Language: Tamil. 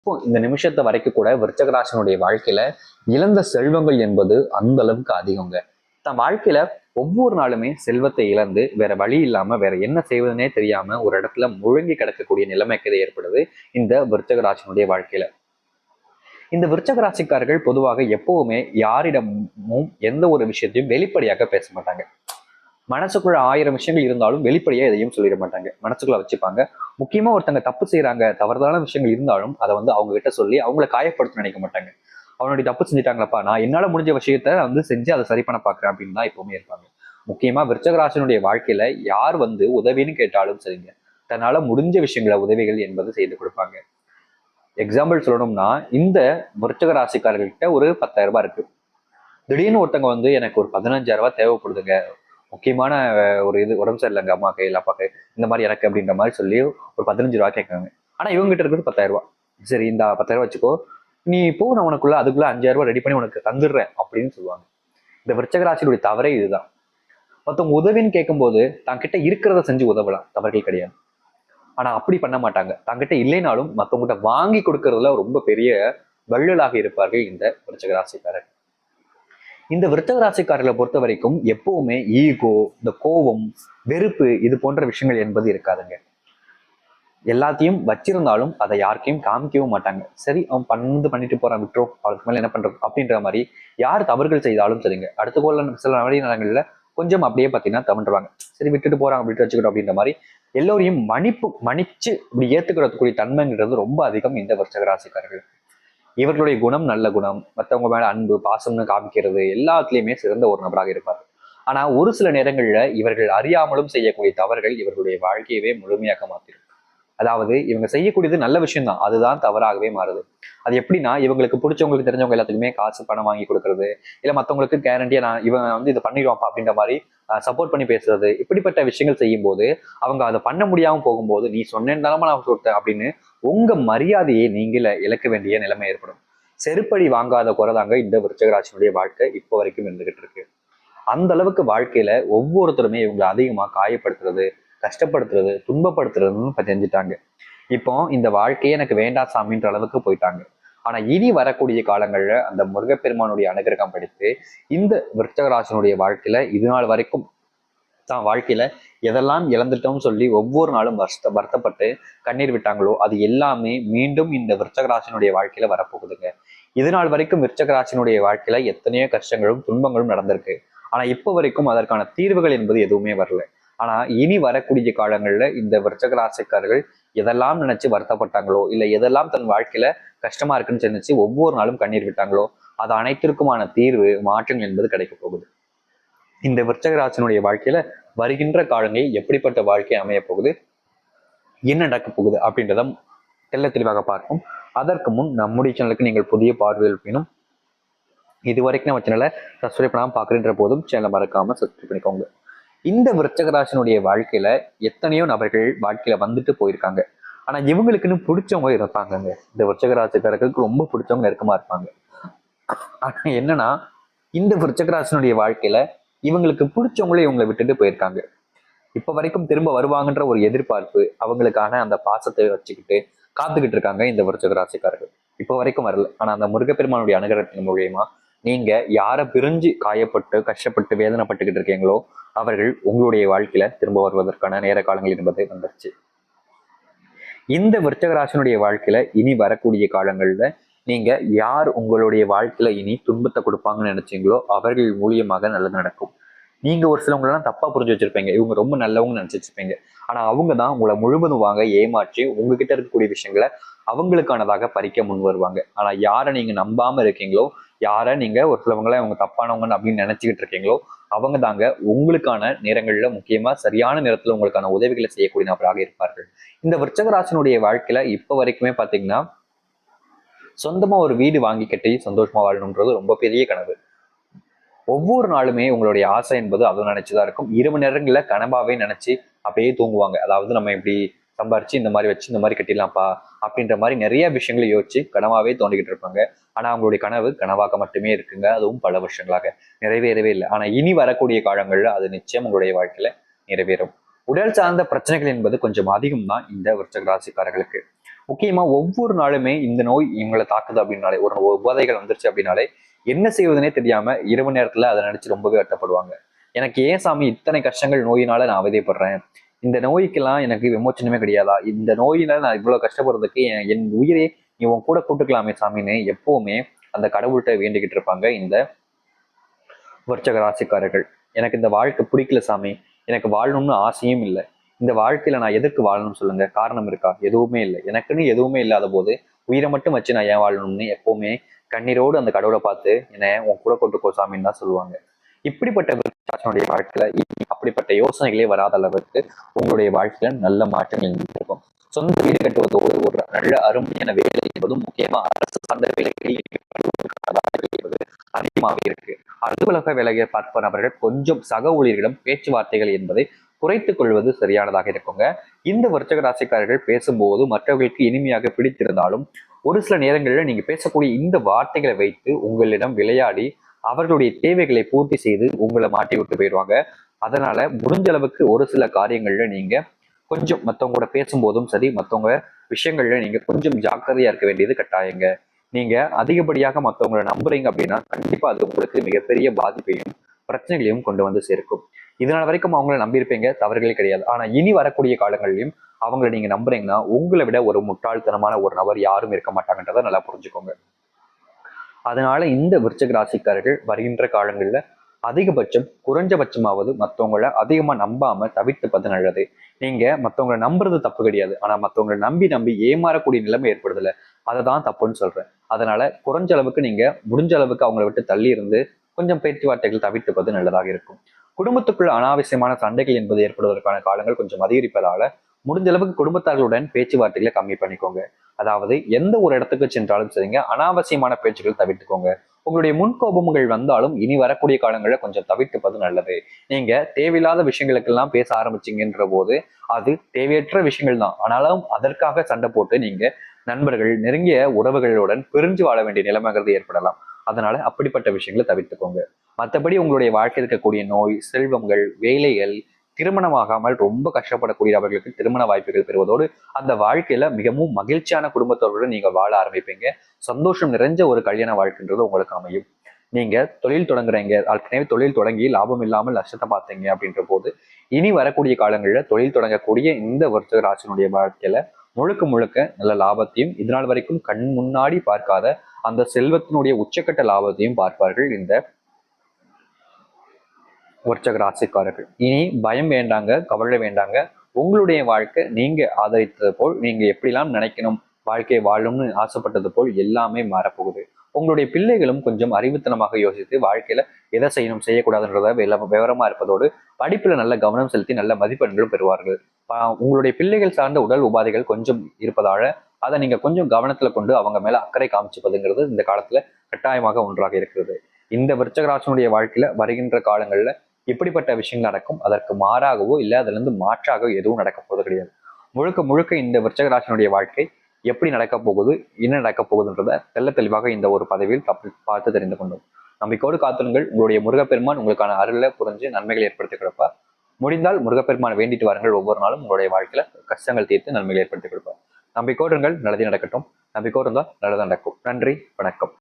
இப்போ இந்த நிமிஷத்தை வரைக்கும் கூட விருச்சகராசனுடைய வாழ்க்கையில இழந்த செல்வங்கள் என்பது அந்த அளவுக்கு அதிகங்க. தன் வாழ்க்கையில ஒவ்வொரு நாளுமே செல்வத்தை இழந்து வேற வழி இல்லாம வேற என்ன செய்வதுனே தெரியாம ஒரு இடத்துல முழங்கி கிடக்கக்கூடிய நிலைமைக்கு இது ஏற்படுது இந்த விருச்சகராசனுடைய வாழ்க்கையில. இந்த விருச்சக ராசிக்காரர்கள் பொதுவாக எப்பவுமே யாரிடமும் எந்த ஒரு விஷயத்தையும் வெளிப்படையாக பேச மாட்டாங்க. மனசுக்குள்ள ஆயிரம் விஷயங்கள் இருந்தாலும் வெளிப்படையா எதையும் சொல்லிட மாட்டாங்க. மனசுக்குள்ள வச்சுப்பாங்க. முக்கியமா ஒருத்தங்க தப்பு செய்யறாங்க தவறுதலான விஷயங்கள் இருந்தாலும் அதை வந்து அவங்க கிட்ட சொல்லி அவங்கள காயப்படுத்த நினைக்க மாட்டாங்க. அவனுடைய தப்பு செஞ்சுட்டாங்களப்பா நான் என்னால முடிஞ்ச விஷயத்த வந்து செஞ்சு அதை சரி பண்ண பாக்குறேன் அப்படின்னு தான் எப்பவுமே இருப்பாங்க. முக்கியமா விருச்சகராசனுடைய வாழ்க்கையில யார் வந்து உதவின்னு கேட்டாலும் சரிங்க. தன்னால முடிஞ்ச விஷயங்களை உதவிகள் என்பது செய்து கொடுப்பாங்க. எக்ஸாம்பிள் சொல்லணும்னா இந்த விருச்சக ராசிக்காரர்கிட்ட ஒரு பத்தாயிரம் ரூபாய் இருக்கு. திடீர்னு ஒருத்தங்க வந்து எனக்கு ஒரு பதினஞ்சாயிரம் ரூபாய் தேவைப்படுதுங்க. முக்கியமான ஒரு இது உடம்பு சரியில்லைங்க கையில் அப்பா அப்பாக்கு இந்த மாதிரி எனக்கு அப்படின்ற மாதிரி சொல்லி ஒரு பதினஞ்சு ரூபா கேட்காங்க ஆனா இவங்ககிட்ட இருக்கிறது பத்தாயிரம் ரூபா. சரி இந்த பத்தாயிரம் ரூபாய் வச்சுக்கோ. நீ இப்போ நான் உனக்குள்ள அதுக்குள்ள அஞ்சாயிரம் ரூபாய் ரெடி பண்ணி உனக்கு தந்துடுறேன் அப்படின்னு சொல்லுவாங்க. இந்த விருச்சகராசியுடைய தவறே இதுதான். மற்றவங்க உதவின்னு கேட்கும்போது தங்கிட்ட இருக்கிறத செஞ்சு உதவலாம். தவறுகள் கிடையாது. ஆனா அப்படி பண்ண மாட்டாங்க. தங்கிட்ட இல்லைனாலும் மற்றவங்ககிட்ட வாங்கி கொடுக்கறதுல ரொம்ப பெரிய வள்ளலாக இருப்பார்கள் இந்த விருச்சகராசிக்காரர் இந்த விருத்தக ராசிக்காரர்களை பொறுத்த வரைக்கும் எப்பவுமே ஈகோ இந்த கோபம் வெறுப்பு இது போன்ற விஷயங்கள் என்பது இருக்காதுங்க. எல்லாத்தையும் வச்சிருந்தாலும் அதை யாருக்கையும் காமிக்கவும் மாட்டாங்க. சரி அவன் பண்ணது பண்ணிட்டு போறான் விட்டுரும் அவளுக்கு மேலே என்ன பண்றோம் அப்படின்ற மாதிரி யார் தவறுகள் செய்தாலும் சரிங்க. அடுத்த போல சில நவடி நேரங்கள்ல கொஞ்சம் அப்படியே பார்த்தீங்கன்னா தவண்டுவாங்க. சரி விட்டுட்டு போறாங்க விட்டு வச்சுக்கிட்டோம் அப்படின்ற மாதிரி எல்லோரையும் மன்னிப்பு மன்னிச்சு இப்படி ஏத்துக்கிறதுக்குரிய தன்மைங்கிறது ரொம்ப அதிகம் இந்த வருஷ ராசிக்காரர்கள் இவர்களுடைய குணம் நல்ல குணம் மற்றவங்க மேல அன்பு பாசம்னு காமிக்கிறது எல்லாத்துலயுமே சிறந்த ஒரு நபராக இருப்பார் ஆனா ஒரு சில நேரங்கள்ல இவர்கள் அறியாமலும் செய்யக்கூடிய தவறுகள் இவர்களுடைய வாழ்க்கையவே முழுமையாக மாத்திரும். அதாவது இவங்க செய்யக்கூடியது நல்ல விஷயம் தான் அதுதான் தவறாகவே மாறுது. அது எப்படின்னா இவங்களுக்கு பிடிச்சவங்களுக்கு தெரிஞ்சவங்க எல்லாத்துக்குமே காசு பணம் வாங்கி கொடுக்கறது இல்ல மத்தவங்களுக்கு கேரண்டியா நான் இவன் வந்து இதை பண்ணிடுவாப்பா அப்படின்ற மாதிரி சப்போர்ட் பண்ணி பேசுறது இப்படிப்பட்ட விஷயங்கள் செய்யும்போது அவங்க அதை பண்ண முடியாமல் போகும்போது நீ சொன்னேன் நான் சொல்லிட்டேன் அப்படின்னு உங்க மரியாதையை நீங்கள இழக்க வேண்டிய நிலைமை ஏற்படும். செருப்படி வாங்காத குறைதாங்க இந்த விருச்சகராசினுடைய வாழ்க்கை இப்போ வரைக்கும் இருந்துகிட்டு இருக்கு. அந்த அளவுக்கு வாழ்க்கையில ஒவ்வொருத்தருமே இவங்களை அதிகமா காயப்படுத்துறது கஷ்டப்படுத்துறது துன்பப்படுத்துறதுன்னு இப்ப தெரிஞ்சுட்டாங்க. இப்போ இந்த வாழ்க்கையே எனக்கு வேண்டாம் சாமின்ற அளவுக்கு போயிட்டாங்க. ஆனா இனி வரக்கூடிய காலங்கள்ல அந்த முருகப்பெருமானுடைய அனுகிரகம் படித்து இந்த விருச்சகராசனுடைய வாழ்க்கையில இது நாள் வரைக்கும் தான் வாழ்க்கையில எதெல்லாம் இழந்துட்டோம்னு சொல்லி ஒவ்வொரு நாளும் வருஷ வருத்தப்பட்டு கண்ணீர் விட்டாங்களோ அது எல்லாமே மீண்டும் இந்த விருச்சகராசனுடைய வாழ்க்கையில வரப்போகுதுங்க. இது நாள் வரைக்கும் விருச்சகராசனுடைய வாழ்க்கையில எத்தனையோ கஷ்டங்களும் துன்பங்களும் நடந்திருக்கு. ஆனா இப்போ வரைக்கும் அதற்கான தீர்வுகள் என்பது எதுவுமே வரல. ஆனா இனி வரக்கூடிய காலங்கள்ல இந்த விருச்சகராசிக்காரர்கள் எதெல்லாம் நினைச்சு வருத்தப்பட்டாங்களோ இல்ல எதெல்லாம் தன் வாழ்க்கையில கஷ்டமா இருக்குன்னு நினைச்சு ஒவ்வொரு நாளும் கண்ணீர் விட்டாங்களோ அது அனைத்திற்குமான தீர்வு மாற்றம் என்பது கிடைக்க போகுது. இந்த விருச்சகராசனுடைய வாழ்க்கையில வருகின்ற காலங்களில் எப்படிப்பட்ட வாழ்க்கை அமைய போகுது? என்ன நடக்க போகுது? அப்படின்றத தெல்ல தெளிவாக பார்ப்போம். அதற்கு முன் நம்முடைய சேனலுக்கு நீங்கள் புதிய பார்வையில் வேணும். இது வரைக்கும் நம்ம சேனலை சப்ஸ்கிரைப் பண்ணாமல் பார்க்குறன்ற போதும் சேனலை மறக்காமல் சப்ஸ்கிரைப் பண்ணிக்கோங்க. இந்த விருச்சகராசனுடைய வாழ்க்கையில எத்தனையோ நபர்கள் வாழ்க்கையில வந்துட்டு போயிருக்காங்க. ஆனா இவங்களுக்குன்னு பிடிச்சவங்க இருப்பாங்கங்க இந்த விருச்சகராசிக்காரர்களுக்கு ரொம்ப பிடிச்சவங்க நெருக்கமா இருப்பாங்க. ஆனா என்னன்னா இந்த விருச்சகராசனுடைய வாழ்க்கையில இவங்களுக்கு பிடிச்சவங்களே இவங்களை விட்டுட்டு போயிருக்காங்க. இப்ப வரைக்கும் திரும்ப வருவாங்கன்ற ஒரு எதிர்பார்ப்பு அவங்களுக்கான அந்த பாசத்தை வச்சுக்கிட்டு காத்துக்கிட்டு இருக்காங்க இந்த விருச்சக இப்போ வரைக்கும் வரல. ஆனா அந்த முருகப்பெருமானுடைய அனுகிரகத்தின் மூலியமா நீங்க யாரை பிரிஞ்சு காயப்பட்டு கஷ்டப்பட்டு வேதனைப்பட்டுக்கிட்டு இருக்கீங்களோ அவர்கள் உங்களுடைய வாழ்க்கையில திரும்ப வருவதற்கான நேர காலங்கள் என்பது வந்துருச்சு. இந்த விருச்சகராசனுடைய வாழ்க்கையில இனி வரக்கூடிய காலங்கள்ல நீங்க யார் உங்களுடைய வாழ்க்கையில இனி துன்பத்தை கொடுப்பாங்கன்னு நினைச்சீங்களோ அவர்கள் மூலியமாக நல்லது நடக்கும். நீங்க ஒரு சிலவங்களெல்லாம் தப்பா புரிஞ்சு வச்சிருப்பீங்க. இவங்க ரொம்ப நல்லவங்க நினைச்சு வச்சிருப்பீங்க. ஆனா அவங்க தான் உங்களை முழுவதும் வாங்க ஏமாற்றி உங்ககிட்ட இருக்கக்கூடிய விஷயங்களை அவங்களுக்கானதாக பறிக்க முன் வருவாங்க. ஆனா யாரை நீங்க நம்பாம இருக்கீங்களோ யாரை நீங்க ஒரு சிலவங்களை அவங்க தப்பானவங்க அப்படின்னு நினைச்சுக்கிட்டு இருக்கீங்களோ அவங்க தாங்க உங்களுக்கான நேரங்கள்ல முக்கியமா சரியான நேரத்துல உங்களுக்கான உதவிகளை செய்யக்கூடிய நபராக இருப்பார்கள். இந்த விருச்சகராசனுடைய வாழ்க்கையில இப்ப வரைக்குமே பாத்தீங்கன்னா சொந்தமா ஒரு வீடு வாங்கி கட்டி சந்தோஷமா வாழணுன்றது ரொம்ப பெரிய கனவு. ஒவ்வொரு நாளுமே உங்களுடைய ஆசை என்பது அதை நினைச்சுதான் இருக்கும். இரவு நேரங்களில் கனவாவே நினைச்சு அப்படியே தூங்குவாங்க. அதாவது நம்ம இப்படி சம்பாரிச்சு இந்த மாதிரி வச்சு இந்த மாதிரி கட்டிடலாம்ப்பா அப்படின்ற மாதிரி நிறைய விஷயங்களை யோசிச்சு கனவாவே தோண்டிக்கிட்டு இருப்பாங்க. ஆனா அவங்களுடைய கனவு கனவாக மட்டுமே இருக்குங்க. அதுவும் பல வருஷங்களாக நிறைவேறவே இல்லை. ஆனா இனி வரக்கூடிய காலங்கள்ல அது நிச்சயம் உங்களுடைய வாழ்க்கையில நிறைவேறும். உடல் சார்ந்த பிரச்சனைகள் என்பது கொஞ்சம் அதிகம் தான் இந்த விருச்சக ராசிக்காரர்களுக்கு. முக்கியமா ஒவ்வொரு நாளுமே இந்த நோய் இவங்களை தாக்குது அப்படின்னாலே ஒரு உபாதைகள் வந்துருச்சு அப்படின்னாலே என்ன செய்வதுனே தெரியாம இரவு நேரத்துல அதை நினைச்சு ரொம்பவே கட்டப்படுவாங்க எனக்கு ஏன் சாமி இத்தனை கஷ்டங்கள் நோயினால நான் அவதிப்படுறேன் இந்த நோய்க்கெல்லாம் எனக்கு விமோச்சனமே கிடையாதா? இந்த நோயினால நான் இவ்வளவு கஷ்டப்படுறதுக்கு என் என் உயிரே நீ உன் கூட கூட்டுக்கலாமே சாமின்னு எப்பவுமே அந்த கடவுள்கிட்ட வேண்டிக்கிட்டு இருப்பாங்க இந்த வர்ச்சக ராசிக்காரர்கள். எனக்கு இந்த வாழ்க்கை பிடிக்கல சாமி. எனக்கு வாழணும்னு ஆசையும் இல்லை. இந்த வாழ்க்கையில நான் எதற்கு வாழணும்னு சொல்லுங்க? காரணம் இருக்கா? எதுவுமே இல்லை. எனக்குன்னு எதுவுமே இல்லாத போது உயிரை மட்டும் வச்சு நான் ஏன் வாழணும்னு எப்பவுமே கண்ணீரோடு அந்த கடவுளை பார்த்து என்ன உன் கூட கொண்டு சாமின்னு தான் சொல்லுவாங்க. இப்படிப்பட்ட வாழ்க்கையில அப்படிப்பட்ட யோசனைகளே வராத அளவுக்கு உங்களுடைய வாழ்க்கையில நல்ல மாற்றங்கள் இருக்கும் சொந்த வீடு கட்டுவதோடு ஒரு நல்ல அருமையான வேலை என்பதும் முக்கியமா அரசு சார்ந்த வேலைகளில் அதிகமாக இருக்கு. அலுவலக வேலையை பார்ப்ப நபர்கள் கொஞ்சம் சக ஊழியர்களிடம் பேச்சுவார்த்தைகள் என்பதை குறைத்து கொள்வது சரியானதாக இருக்குங்க. இந்த வர்த்தக ராசிக்காரர்கள் பேசும்போது மற்றவர்களுக்கு இனிமையாக பிடித்திருந்தாலும் ஒரு சில நேரங்களில் நீங்க பேசக்கூடிய இந்த வார்த்தைகளை வைத்து உங்களிடம் விளையாடி அவர்களுடைய தேவைகளை பூர்த்தி செய்து உங்களை மாட்டி விட்டு போயிடுவாங்க. அதனால முடிஞ்ச அளவுக்கு ஒரு சில காரியங்கள்ல நீங்க கொஞ்சம் மற்றவங்க கூட பேசும்போதும் சரி மற்றவங்க விஷயங்கள்ல நீங்க கொஞ்சம் ஜாக்கிரதையா இருக்க வேண்டியது கட்டாயங்க. நீங்க அதிகப்படியாக மற்றவங்களை நம்புறீங்க அப்படின்னா கண்டிப்பா அது உங்களுக்கு மிகப்பெரிய பாதிப்பையும் பிரச்சனைகளையும் கொண்டு வந்து சேர்க்கும். இதனால் வரைக்கும் அவங்கள நம்பியிருப்பீங்க தவறுகளே கிடையாது. ஆனா இனி வரக்கூடிய காலங்களிலும் அவங்கள நீங்க நம்புறீங்கன்னா உங்களை விட ஒரு முட்டாள்தனமான ஒரு நபர் யாரும் இருக்க மாட்டாங்கன்றதை நல்லா புரிஞ்சுக்கோங்க. அதனால இந்த விருச்சக ராசிக்காரர்கள் வருகின்ற காலங்களில் அதிகபட்சம் குறைஞ்சபட்சமாவது மற்றவங்கள அதிகமா நம்பாம தவிர்த்துப்பது நல்லது. நீங்க மற்றவங்களை நம்புறது தப்பு கிடையாது. ஆனா மற்றவங்களை நம்பி நம்பி ஏமாறக்கூடிய நிலைமை ஏற்படுதில்லை அதை தான் தப்புன்னு சொல்றேன். அதனால குறைஞ்ச அளவுக்கு நீங்க முடிஞ்ச அளவுக்கு அவங்கள விட்டு தள்ளி இருந்து கொஞ்சம் பேச்சுவார்த்தைகள் தவிர்த்துப்பது நல்லதாக இருக்கும். குடும்பத்துக்குள்ள அனாவசியமான சண்டைகள் என்பது ஏற்படுவதற்கான காலங்கள் கொஞ்சம் அதிகரிப்பதால முடிஞ்ச அளவுக்கு குடும்பத்தார்களுடன் பேச்சுவார்த்தைகளை கம்மி பண்ணிக்கோங்க. அதாவது எந்த ஒரு இடத்துக்கு சென்றாலும் சரிங்க. அனாவசியமான பேச்சுகள் தவிர்த்துக்கோங்க. உங்களுடைய முன்கோபங்கள் வந்தாலும் இனி வரக்கூடிய காலங்களில் கொஞ்சம் தவிர்த்துப்பது நல்லது. நீங்க தேவையில்லாத விஷயங்களுக்கெல்லாம் பேச ஆரம்பிச்சீங்கன்ற போது அது தேவையற்ற விஷயங்கள் தான். ஆனாலும் அதற்காக சண்டை போட்டு நீங்க நண்பர்கள் நெருங்கிய உறவுகளுடன் பிரிஞ்சு வாழ வேண்டிய நிலைமைங்கிறது ஏற்படலாம். அதனால அப்படிப்பட்ட விஷயங்களை தவிர்த்துக்கோங்க. மற்றபடி உங்களுடைய வாழ்க்கையில் இருக்கக்கூடிய நோய் செல்வங்கள் வேலைகள் திருமணமாகாமல் ரொம்ப கஷ்டப்படக்கூடிய அவர்களுக்கு திருமண வாய்ப்புகள் பெறுவதோடு அந்த வாழ்க்கையில மிகவும் மகிழ்ச்சியான குடும்பத்தோடு நீங்க வாழ ஆரம்பிப்பீங்க. சந்தோஷம் நிறைஞ்ச ஒரு கல்யாண வாழ்க்கைன்றது உங்களுக்கு அமையும். நீங்க தொழில் தொடங்குறீங்க. ஏற்கனவே தொழில் தொடங்கி லாபம் இல்லாமல் நஷ்டத்தை பார்த்தீங்க அப்படின்ற போது இனி வரக்கூடிய காலங்களில் தொழில் தொடங்கக்கூடிய இந்த வருஷ ராசினுடைய வாழ்க்கையில முழுக்க முழுக்க நல்ல லாபத்தையும் இதனால் வரைக்கும் கண் முன்னாடி பார்க்காத அந்த செல்வத்தினுடைய உச்சக்கட்ட லாபத்தையும் பார்ப்பார்கள் இந்த உற்சக ராசிக்காரர்கள் இனி பயம் வேண்டாங்க கவலை வேண்டாங்க. உங்களுடைய வாழ்க்கை நீங்க ஆதரித்தது போல் நீங்க எப்படிலாம் நினைக்கணும் வாழ்க்கையை வாழணும்னு ஆசைப்பட்டது போல் எல்லாமே மாறப்போகுது. உங்களுடைய பிள்ளைகளும் கொஞ்சம் அறிவுத்தனமாக யோசித்து வாழ்க்கையில எதை செய்யணும் செய்யக்கூடாதுன்றத விவரமா இருப்பதோடு படிப்புல நல்ல கவனம் செலுத்தி நல்ல மதிப்பெண்களும் பெறுவார்கள். உங்களுடைய பிள்ளைகள் சார்ந்த உடல் உபாதைகள் கொஞ்சம் இருப்பதால அதை நீங்க கொஞ்சம் கவனத்துல கொண்டு அவங்க மேல அக்கறை காமிச்சுப்பதுங்கிறது இந்த காலத்துல கட்டாயமாக ஒன்றாக இருக்கிறது. இந்த விருச்சகராசனுடைய வாழ்க்கையில வருகின்ற காலங்கள்ல எப்படிப்பட்ட விஷயங்கள் நடக்கும்? அதற்கு மாறாகவோ இல்லை அதுல இருந்து மாற்றாகவோ எதுவும் நடக்க போகிறது கிடையாது. முழுக்க முழுக்க இந்த விருச்சகராசனுடைய வாழ்க்கை எப்படி நடக்க போகுது? என்ன நடக்க போகுதுன்றத தெல்ல தெளிவாக இந்த ஒரு பதவியில் தப்பு பார்த்து தெரிந்து கொண்டோம். நம்பிக்கோடு காத்துலுங்கள் உங்களுடைய முருகப்பெருமான் உங்களுக்கான அருளை புரிஞ்சு நன்மைகளை ஏற்படுத்தி கொடுப்பார். முடிந்தால் முருகப்பெருமான் வேண்டிட்டு வாருங்கள் ஒவ்வொரு நாளும் உங்களுடைய வாழ்க்கையில கஷ்டங்கள் தீர்த்து நன்மைகளை ஏற்படுத்தி கொடுப்பார். நம்பிக்கோடுங்கள் நல்லது நடக்கட்டும். நம்பிக்கோடு இருந்தால் நல்லது நடக்கும். நன்றி. வணக்கம்.